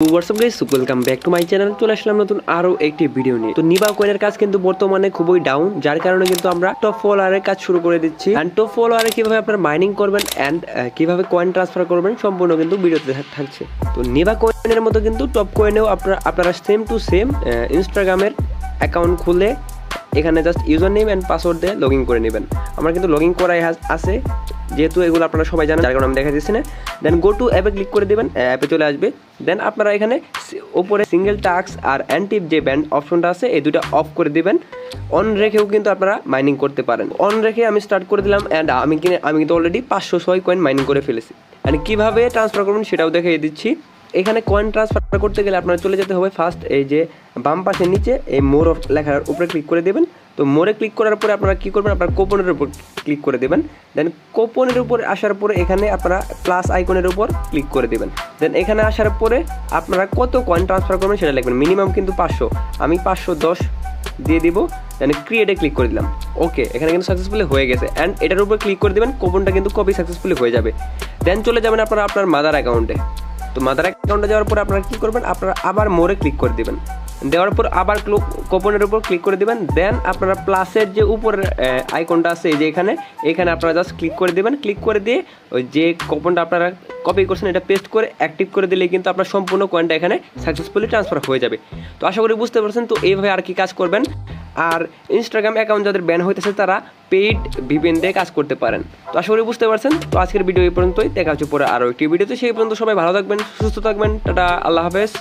Welcome back to my channel চলে আসলাম নতুন আরও একটি ভিডিও নিয়ে। তো নিবা কাজ কিন্তু বর্তমানে খুবই ডাউন যার কারণে কিন্তু আমরা টপ ফলোয়ারের কাজ শুরু করে দিচ্ছি। অ্যান্ড টপ ফলোয়ারে কীভাবে আপনারা মাইনিং করবেন অ্যান্ড কীভাবে কয়েন ট্রান্সফার করবেন সম্পূর্ণ কিন্তু ভিডিওতে থাকছে। তো নিবা কয়েনের মতো কিন্তু টপ কয়েনেও আপনারা আপনারা সেম টু সেম ইনস্টাগ্রামের অ্যাকাউন্ট খুলে এখানে just user name and password দিয়ে লগ করে নেবেন। আমার কিন্তু লগ করাই আছে। যেহেতু এগুলো আপনারা সবাই জানেন, যার কারণে আমি দেখা দিচ্ছি না। দেন গো টু অ্যাপে ক্লিক করে দেবেন অ্যাপে চলে আসবে। দেন আপনারা এখানে ওপরে সিঙ্গেল টাক্স আর অ্যান্টিপ যে ব্যান্ড অপশনটা আছে, এই দুটো অফ করে দিবেন। অন রেখেও কিন্তু আপনারা মাইনিং করতে পারেন। অন রেখে আমি স্টার্ট করে দিলাম অ্যান্ড আমি কিনে, আমি কিন্তু অলরেডি পাঁচশো ছয় কয়েন মাইনিং করে ফেলেছি। অ্যান্ড কীভাবে ট্রান্সফার করবেন সেটাও দেখিয়ে দিচ্ছি। এখানে কয়েন ট্রান্সফার করতে গেলে আপনার চলে যেতে হবে ফার্স্ট এই যে বাম পাশের নিচে এই মোর অফ লেখার উপরে ক্লিক করে দেবেন। তো মোরে ক্লিক করার পরে আপনারা কী করবেন? আপনার কোপনের উপর ক্লিক করে দেবেন। দেন কোপনের উপর আসার পরে এখানে আপনারা প্লাস আইকনের উপর ক্লিক করে দেবেন। দেন এখানে আসার পরে আপনারা কত কয়েন ট্রান্সফার করবেন সেটা লিখবেন। মিনিমাম কিন্তু পাঁচশো। আমি পাঁচশো দশ দিয়ে দিব। দেন ক্রিয়েটে ক্লিক করে দিলাম। ওকে এখানে কিন্তু সাকসেসফুলি হয়ে গেছে। অ্যান্ড এটার উপর ক্লিক করে দেবেন। কোপনটা কিন্তু কপি সাকসেসফুলি হয়ে যাবে। দেন চলে যাবেন আপনারা আপনার মাদার অ্যাকাউন্টে তো মাদার অ্যাকাউন্টে যাওয়ার পর আপনারা কী করবেন? আপনারা আবার মোরে ক্লিক করে দিবেন। দেওয়ার পর আবার কোপনের উপর ক্লিক করে দিবেন। দেন আপনারা প্লাসের যে উপরের আইকনটা আছে এই যে এখানে এখানে আপনারা জাস্ট ক্লিক করে দিবেন। ক্লিক করে দিয়ে ওই যে কোপনটা আপনারা কপি করছেন, এটা পেস্ট করে অ্যাক্টিভ করে দিলে কিন্তু আপনার সম্পূর্ণ কয়েনটা এখানে সাকসেসফুলি ট্রান্সফার হয়ে যাবে। তো আশা করি বুঝতে পারছেন, তো এইভাবে আর কি কাজ করবেন। আর ইনস্টাগ্রাম অ্যাকাউন্ট যাদের ব্যান হইতেছে, তারা পেইড ভিপিএন দিয়ে কাজ করতে পারেন। তো আশা করি বুঝতে পারছেন, তো আজকের ভিডিও এই পর্যন্তই। দেখা হচ্ছে পরে আরও একটি ভিডিওতে সেই পর্যন্ত সবাই ভালো থাকবেন, সুস্থ থাকবেন। টাটা, আল্লাহ হাফেজ।